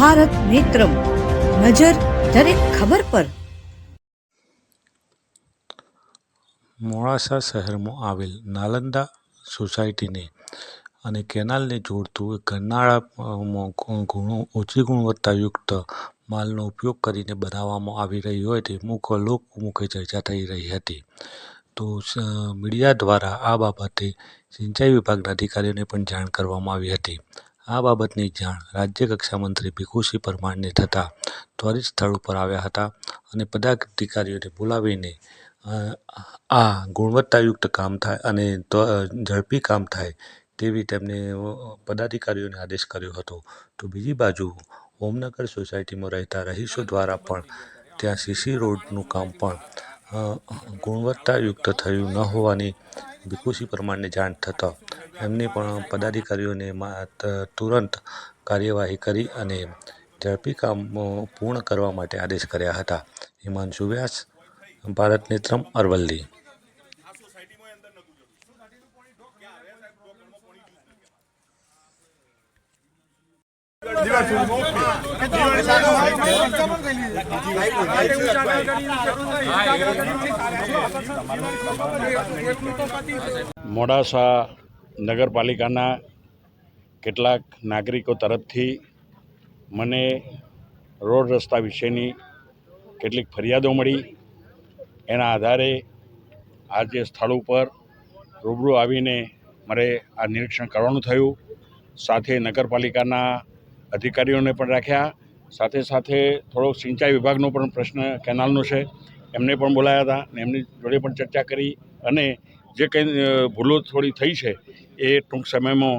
ભારત નેત્રમ. નજર દરેક ખબર પર. મોડાસા શહેરમાં આવેલ નાલંદા સોસાયટીને અને કેનાલને જોડતું એક ગરનાળામાં ગુણો ઓછી ગુણવત્તાયુક્ત માલનો ઉપયોગ કરીને બનાવવામાં આવી રહી હોય તે મુખ લોકમુખે ચર્ચા થઈ રહી હતી. તો મીડિયા દ્વારા આ બાબતે સિંચાઈ વિભાગના અધિકારીઓને પણ જાણ કરવામાં આવી હતી. આ બાબતની જાણ રાજ્ય કક્ષા મંત્રી ભીખુસિંહ પરમારને થતાં ત્વરિત સ્થળ ઉપર આવ્યા હતા અને પદાધિકારીઓને બોલાવીને આ ગુણવત્તાયુક્ત કામ થાય અને ઝડપી કામ થાય તેવી તેમને પદાધિકારીઓને આદેશ કર્યો હતો. તો બીજી બાજુ ઓમનગર સોસાયટીમાં રહેતા રહીશો દ્વારા પણ ત્યાં સીસી રોડનું કામ પણ ગુણવત્તાયુક્ત થયું ન હોવાની ભીખુસિંહ પરમારને જાણ થતાં એમને પણ પદાધિકારીઓને તુરંત કાર્યવાહી કરી અને ઝડપી કામ પૂર્ણ કરવા માટે આદેશ કર્યા હતા. હિમાંશુ વ્યાસ, ભારત નેત્રમ, અરવલ્લી. મોડાસા નગરપાલિકાના કેટલાક નાગરિકો તરફથી મને રોડ રસ્તા વિશેની કેટલીક ફરિયાદો મળી. એના આધારે આજે સ્થળ ઉપર રૂબરૂ આવીને મારે આ નિરીક્ષણ કરવાનું થયું. સાથે નગરપાલિકાના અધિકારીઓને પણ રાખ્યા. સાથે સાથે થોડોક સિંચાઈ વિભાગનો પણ પ્રશ્ન કેનાલનો છે. એમને પણ બોલાયા હતા અને એમની જોડે પણ ચર્ચા કરી અને જે કંઈ ભૂલો થોડી થઈ છે એ ટૂંક સમયમાં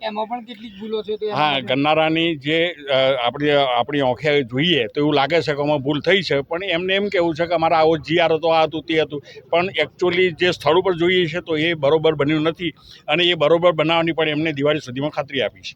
એમાં પણ કેટલીક ભૂલો છે હા ગન્નારાની જે આપણી આપણી ઓખે જોઈએ તો એવું લાગે છે કે આમાં ભૂલ થઈ છે પણ એમને એમ કેવું છે કે અમારા આવો જીઆર હતો આ હતું તે હતું. પણ એકચ્યુઅલી જે સ્થળ ઉપર જોઈએ છે તો એ બરોબર બન્યું નથી અને એ બરોબર બનાવવાની પણ એમને દિવાળી સુધીમાં ખાતરી આપી છે.